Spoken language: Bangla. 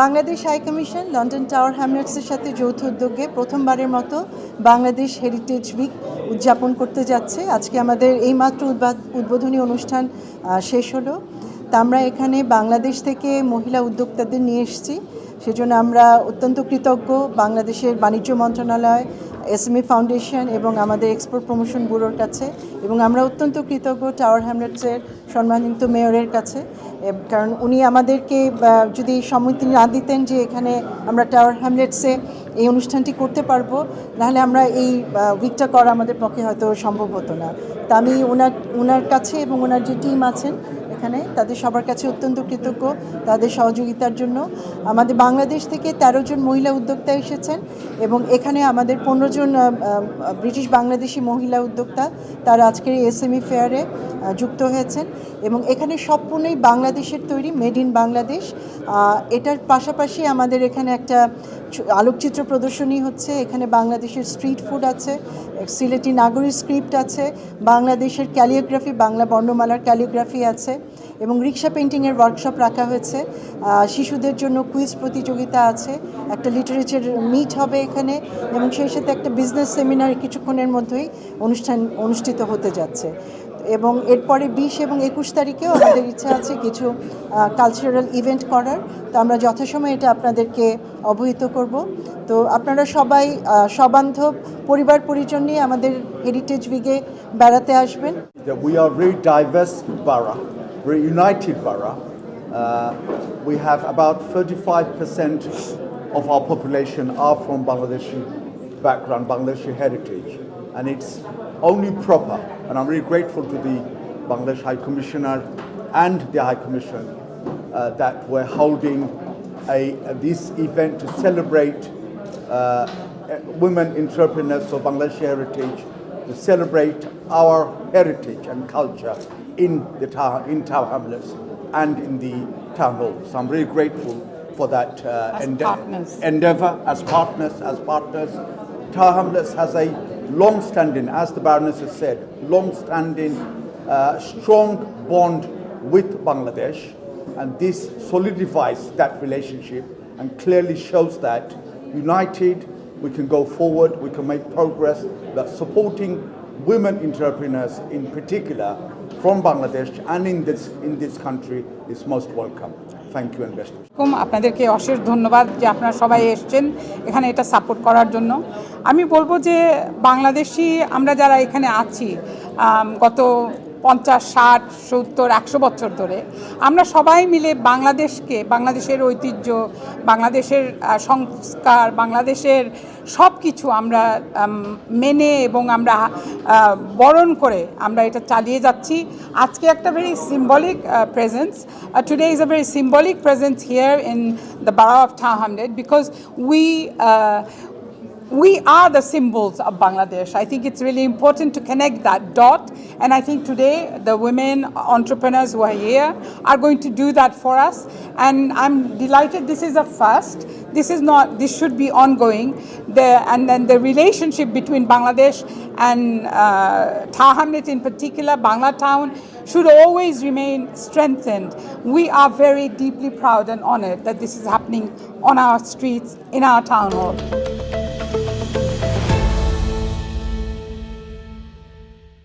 Bangladesh high commission, London tower হ্যামলেটসের সাথে যৌথ উদ্যোগে প্রথমবারের মতো বাংলাদেশ হেরিটেজ উইক উদযাপন করতে যাচ্ছে। আজকে আমাদের এইমাত্র উদ্বোধনী অনুষ্ঠান শেষ হলো। তা আমরা এখানে বাংলাদেশ থেকে মহিলা উদ্যোক্তাদের নিয়ে এসেছি। সেজন্য আমরা অত্যন্ত কৃতজ্ঞ। বাংলাদেশের বাণিজ্য মন্ত্রণালয় এসএমই ফাউন্ডেশন এবং আমাদের এক্সপোর্ট প্রমোশন ব্যুরোর কাছে এবং আমরা অত্যন্ত কৃতজ্ঞ টাওয়ার হ্যামলেটসের সম্মানিত মেয়রের কাছে। কারণ উনি আমাদেরকে যদি সম্মতি না দিতেন যে এখানে আমরা টাওয়ার হ্যামলেটসে এই অনুষ্ঠানটি করতে পারব, নাহলে আমরা এই উইকটা করা আমাদের পক্ষে হয়তো সম্ভব হতো না। তা আমি ওনার ওনার কাছে এবং ওনার যে টিম আছেন এখানে। তাদের সবার কাছে অত্যন্ত কৃতজ্ঞ। তাদের সহযোগিতার জন্য। আমাদের বাংলাদেশ থেকে ১৩ জন মহিলা উদ্যোক্তা এসেছেন এবং এখানে আমাদের পনেরো জন ব্রিটিশ বাংলাদেশি মহিলা উদ্যোক্তা তারা আজকের এসএমই ফেয়ারে যুক্ত হয়েছেন এবং এখানে সম্পূর্ণই বাংলাদেশের তৈরি, মেড ইন বাংলাদেশ। এটার পাশাপাশি আমাদের এখানে একটা আলোকচিত্র প্রদর্শনী হচ্ছে। এখানে বাংলাদেশের স্ট্রিট ফুড আছে, সিলেটি নাগরী স্ক্রিপ্ট আছে, বাংলাদেশের ক্যালিওগ্রাফি, বাংলা বর্ণমালার ক্যালিওগ্রাফি আছে। এবং রিক্সা পেন্টিংয়ের ওয়ার্কশপ রাখা হয়েছে। শিশুদের জন্য কুইজ প্রতিযোগিতা আছে, একটা লিটারেচার মিট হবে এখানে এবং সেই সাথে একটা বিজনেস সেমিনার কিছুক্ষণের মধ্যেই অনুষ্ঠান অনুষ্ঠিত হতে যাচ্ছে। এবং এরপরে বিশ এবং একুশ তারিখেও আমাদের ইচ্ছা আছে কিছু কালচারাল ইভেন্ট করার। তো আমরা যথাসময়ে এটা আপনাদেরকে অবহিত করব। তো আপনারা সবাই সবান্ধব, পরিবার পরিজন নিয়ে আমাদের হেরিটেজ উইকে বেড়াতে আসবেন। That we are very diverse borough, very united borough. Uh, we have about 35% of our population are from Bangladeshi background, Bangladeshi heritage, and it's only proper. And I'm really grateful to the Bangladesh High Commissioner and the High Commission uh, that we're holding a, this event to celebrate uh, women entrepreneurs of Bangladeshi heritage to celebrate our heritage and culture in the town, in Tower Hamlets and in the town hall. So I'm really grateful for that uh, As ende- endeavor as partners, as partners. Tower Hamlets has a long-standing, as the Baroness has said, long-standing, uh, strong bond with Bangladesh, and this solidifies that relationship and clearly shows that united we can go forward, we can make progress, that supporting women entrepreneurs in particular from Bangladesh and in this, in this country is most welcome. Thank you and best wishes. এরকম আপনাদেরকে অশেষ ধন্যবাদ যে আপনারা সবাই এসছেন এখানে এটা সাপোর্ট করার জন্য আমি বলব যে বাংলাদেশি আমরা যারা এখানে আছি গত পঞ্চাশ ষাট সত্তর একশো বছর ধরে আমরা সবাই মিলে বাংলাদেশকে বাংলাদেশের ঐতিহ্য বাংলাদেশের সংস্কার বাংলাদেশের সব কিছু আমরা মেনে এবং আমরা বরণ করে আমরা এটা চালিয়ে যাচ্ছি। আজকে একটা very symbolic presence today is a very presence here in the borough of Tower Hamlet because we uh, we are the symbols of Bangladesh. I think it's really important to connect that dot. And I think today the women entrepreneurs who are here are going to do that for us. And I'm delighted this is a first. This is not, this should be ongoing. The, and then the relationship between Bangladesh and uh, Tower Hamlet in particular, Bangla Town, should always remain strengthened. We are very deeply proud and honored that this is happening on our streets in our town hall.